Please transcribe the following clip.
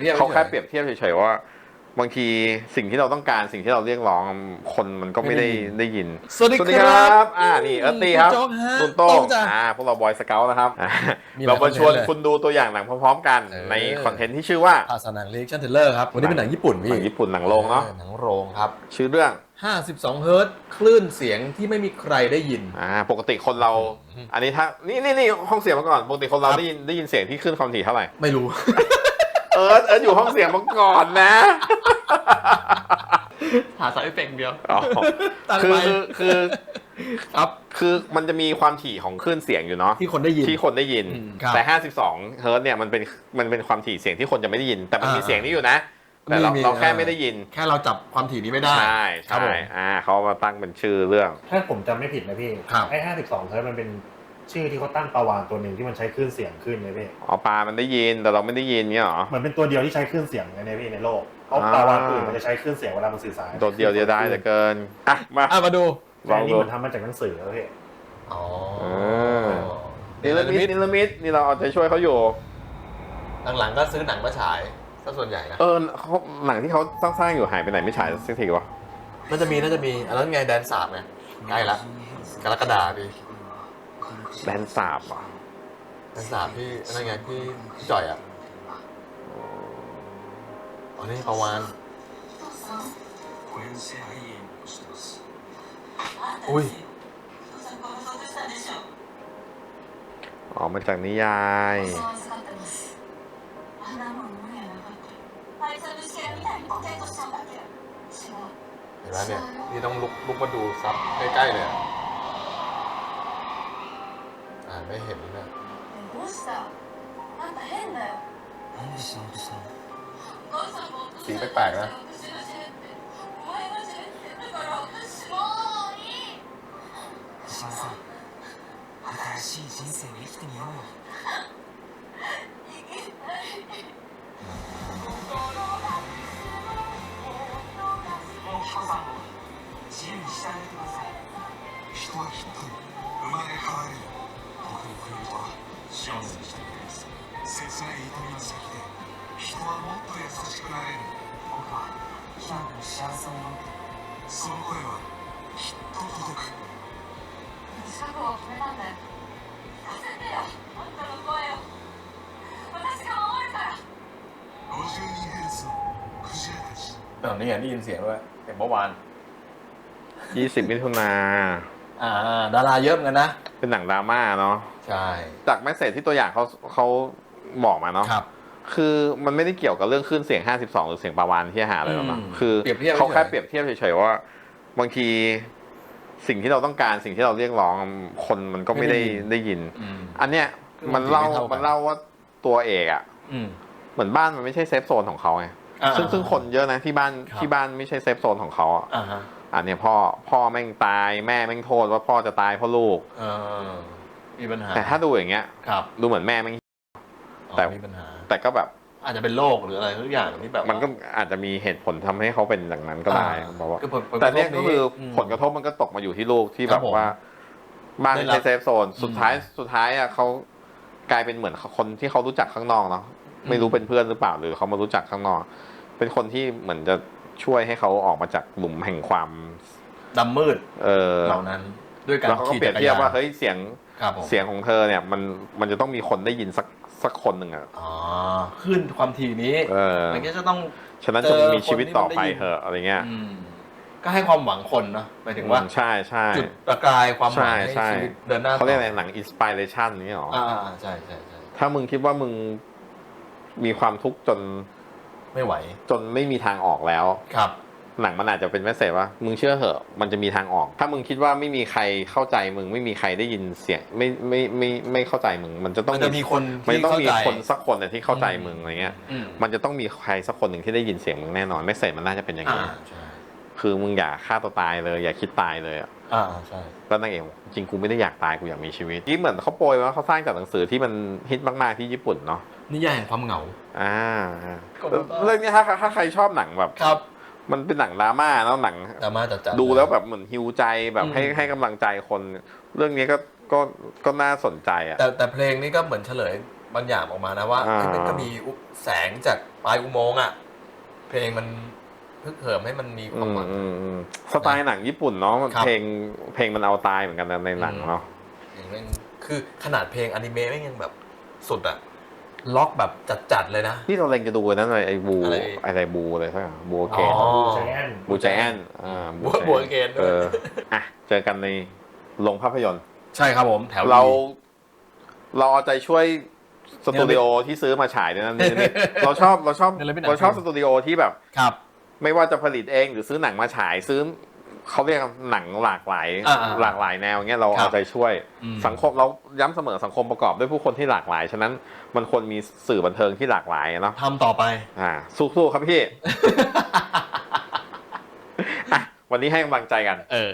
เรียบเขาแค่ฉยๆเปรียบเทียบเฉยๆว่า บางทีสิ่งที่เราต้องการสิ่งที่เราเรียกร้องคนมันก็ไม่ได้ไม่ได้ยินได้ยินสวัสดีครับอ่านี่เอิร์ธตีครับคุณโจ๊กฮะคุณโต้โต้งงจ้ะอ่าพวกเราบอยสเกลนะครับอ่ามีหลายเรามาชวนคอนเทนต์เลยคุณดูตัวอย่างหนังพร้อมๆกันเออในคอนเทนต์ที่ชื่อว่าภาษาหนังเรียกชันเทเลอร์ครับวันนี้เป็นหนังญี่ปุ่นหพี่นังญี่ปุ่นหนังโรงเนาะออหนังโรงครับชื่อเรื่อง52เฮิร์ตซ์คลื่นเสียงที่ไม่มีใครได้ยิน อ่า ปกติคนเราอืมอันนี้ถ้า นี่นี่นี่ห้องเสียงมาก่อน ปกติคนเราครับได้ยินได้ยินเสียงที่ขึ้นความถี่เท่าไหร่ ไม่รู้ เอิร์ธเอิร์ธอยู่ห้องเสียงมาก่อนนะ หาสายเอฟเฟกต์เดียว อ๋อตั้งคือไปคือคือครับ คือมันจะมีความถี่ของคลื่นเสียงอยู่เนาะที่คนได้ยิน ที่คนได้ยิน อืมครับแต่ 52 เฮิร์ตซ์เนี่ยมันเป็นมันเป็นความถี่เสียงที่คนจะไม่ได้ยิน แต่มันมีอ่าเสียงนี้อยู่นะ แต่เรามีเราแค่เออไม่ได้ยิน แค่เราจับความถี่นี้ไม่ได้ ใช่ครับใช่ผม อ่าเขามาตั้งเป็นชื่อเรื่อง ถ้าผมจำไม่ผิดนะพี่ครับ ไอ้ห้าสิบสองเฮิร์ตซ์มันเป็น ชื่อที่เขาตั้งปลาวานตัวหนึ่งที่มันใช้คลื่นเสียงขึ้นเลยพี่อ๋อปลามันได้ยินแต่เราไม่ได้ยินเนี่ยเหรอเหมือนเป็นตัวเดียวที่ใช้คลื่นเสียงนะเนี่ยพี่ในโลกเพราะอ่าปลาวานตัวอื่นมันจะใช้คลื่นเสียงเวลามันสื่อสารโดดเดียวเดียวได้เหลือเกินอะมาอะมาดูแต่อันนี้มันทำมาจากหนังสือแล้วพี่อ๋อนิลมิดนิลมิดนี่เราเอาใจช่วยเขาอยู่หลังๆก็ซื้อหนังมาฉายซะส่วนใหญ่นะเออเขาหนังที่เขาสร้างๆอยู่หายไปไหนไม่ฉายสักทีวะน่าจะมีน่าจะมีอันนั้นไงแดนสาบไงใกล้ละกรกฎาพี่ แบนสาบเหรอชั้นสาบที่อะไรไงที่ที่จ่อยอะอันนี้ประวานอุ้ยอ๋อมาจากนิยาย เห็นไหมเนี่ยนี่ต้องลุกลุกมาดูซับใกล้ๆเลย นไม่เห็นนะ えどうしたあんた変だよなんでしようとしたのお母さんも สีแปลกๆนะ 私のせいってお前のせいってだから私もういい石間さん新しい人生を生きてみようよもう彦さんを自由にしてあげてください人はきっと生まれ変われる僕の恋人は 幸せにしてくれます切ない痛みの先で人はもっと優しくなれる僕はひな子に幸せを祈ってその声はきっと届く私覚悟を決めたんだよさせてよあんたの声を私が守るから52ヘルツのクジラたち ตอนนี้ไงได้ยินเสียงด้วยเสียงเมื่อวาน 20 มิถุนา อ่า ดาราเยอะเหมือนกันนะ เป็นหนังดราม่าเนาะใช่จากแมสเซจที่ตัวอย่างเขาเขาบอกมาเนาะครับ คือมันไม่ได้เกี่ยวกับเรื่องคลื่นเสียง 52 หรือเสียงปลาวานที่หาอะไรหรอกเนาะอืมคือเปรียบเทียบเขาแค่เฉยๆเปรียบเทียบเฉยๆว่าบางทีสิ่งที่เราต้องการสิ่งที่เราเรียกร้องคนมันก็ไม่ได้ได้ยินอืมอันเนี้ยคือมันเล่าบางทีไม่เท่ากันมันเล่าว่าตัวเอกอะอืมเหมือนบ้านมันไม่ใช่เซฟโซนของเขาไงอ่า ซึ่งซึ่งคนเยอะนะที่บ้านครับที่บ้านไม่ใช่เซฟโซนของเขาอะอ่าฮะอันเนี้ยพ่อพ่อแม่งตายแม่แม่งโทษว่าพ่อจะตายเพราะลูกเออมีปัญหาแต่ถ้าดูอย่างเงี้ยครับดูเหมือนแม่แม่งอ๋อแต่มีปัญหา แต่ก็แบบอาจจะเป็นโรคหรืออะไรทุกอย่างที่แบบมันก็อาจจะมีเหตุผลทำให้เขาเป็นอย่างนั้นก็ได้อ่าเพราะว่าคือผลผลแต่เนี้ยกระทบก็คืออมผลกระทบมันก็ตกมาอยู่ที่ลูกที่คแบรับบผมว่า บ้านไม่ได้รัใช่บเซฟโซนสุดท้ายสุดท้ายอะเขากลายเป็นเหมือนคนที่เขารู้จักข้างนอกเนาะ ไม่รู้เป็นเพื่อนหรือเปล่าหรือเขามารู้จักข้างนอก เป็นคนที่เหมือนจะช่วยให้เขาออกมาจากหลุมแห่งความดำมืด เออเหล่านั้น ด้วยการแล้วเขาก็ขี่เปรียจับกรเทียบยานว่าเฮ้ยเสียงครับผมเสียงของเธอเนี่ยมันมันจะต้องมีคนได้ยินสักสักคนหนึ่งอะอ๋อขึ้นความถี่นี้เออมันก็จะต้องฉะนั้นเจจองมีชีวิตต่อไปคนที่มันได้ยินเถอะอะไรเงี้ยอืมก็ให้ความหวังคนเนาะหมายถึงว่าอืมใช่ใช่จุดประกายความหวังใช่ให้ใช่ชีวิตเดินหน้าเขาเรียกอะไรต่หนังอินสปิเรชันนี่หรออ่าอ่าใช่ใช่ใช่ถ้ามึงคิดว่ามึง มีความทุกข์จนไม่ไหว จนไม่มีทางออกแล้วครับ หนังมันอาจจะเป็นแมสเซจว่า มึงเชื่อเหอะ มันจะมีทางออก ถ้ามึงคิดว่าไม่มีใครเข้าใจมึงไม่มีใครได้ยินเสียงไม่ไม่ไม่ไม่ไม่เข้าใจมึง มันจะต้องมันจะมีคนมันที่จะต้องเข้ามีใจ คนสักคนน่ะที่เข้าใจมึงอะไรเงี้ย อืมมันจะต้องมีใครสักคนหนึ่งที่ได้ยินเสียงมึงแน่นอนแมสเซจมันน่าจะเป็นอย่างอ่านี้ใช่คือมึงอย่าฆ่าตัวตายเลย อย่าคิดตายเลยอะ อ่าใช่ แล้วนางเอกบอกจริงกูไม่ได้อยากตายกูอยากมีชีวิตที่เหมือนเขาโปรยว่าเขาสร้างจากหนังสือที่มันฮิตมากๆที่ญี่ปุ่นเนาะ นิยายแห่งความเหงา อ่าขอบคุณมากเรื่องนี้ถ้าถ้าใครชอบหนังแบบครับ มันเป็นหนังดราม่าแล้วหนังดราม่าจัดจัดดูแล้วแบบเหมือนฮิวใจแบบให้อืมให้กำลังใจคน เรื่องนี้ก็ก็ก็น่าสนใจอะแต่แต่เพลงนี้ก็เหมือนเฉลยบางอย่างออกมานะว่าอ่าเอ้ยมันก็มีอุแสงจากปลายอุโมงค์อะ เพลงมันพึกเหิมให้มันมีควาอืมมหวังอืมอืมสไตล์หนังญี่ปุ่นเนาะมันครับเพลงเพลงมันเอาตายเหมือนกันนะในหนังอืมเนาะอย่างแม่งคือขนาดเพลงอนิเมะแม่งยังแบบสุดอะ ล็อกแบบจัดๆเลยนะที่เราเล็งจะดูนั่นอะไรไอ้บูอะไร อะไรบูอะไรสักอย่างบูเกนอ๋อบูใจแอนบูใจแอนอ่าบู Giant บูเกนด้วยเอออะเจอกันในโรงภาพยนตร์ ใช่ครับผมแถว เราดีเราเอาใจช่วยสตูดิโอที่ซื้อมาฉายด้วยนะนี่นี่เราชอบเราชอบเนรมิตหนัง เราชอบฟิล์มสตูดิโอที่แบบ ครับ ไม่ว่าจะผลิตเองหรือซื้อหนังมาฉายซื้อ เขาเรียกหนังหลากหลายอ่าๆหลากหลายแนวเงี้ยเราครัเอาบใจช่วย อืม สังคมเราย้ำเสมอสังคมประกอบด้วยผู้คนที่หลากหลาย ฉะนั้นมันควรมีสื่อบันเทิงที่หลากหลายเนาะทำต่อไป อ่า สู้ๆครับพี่ อะวันนี้ให้กำลังใจกัน เออ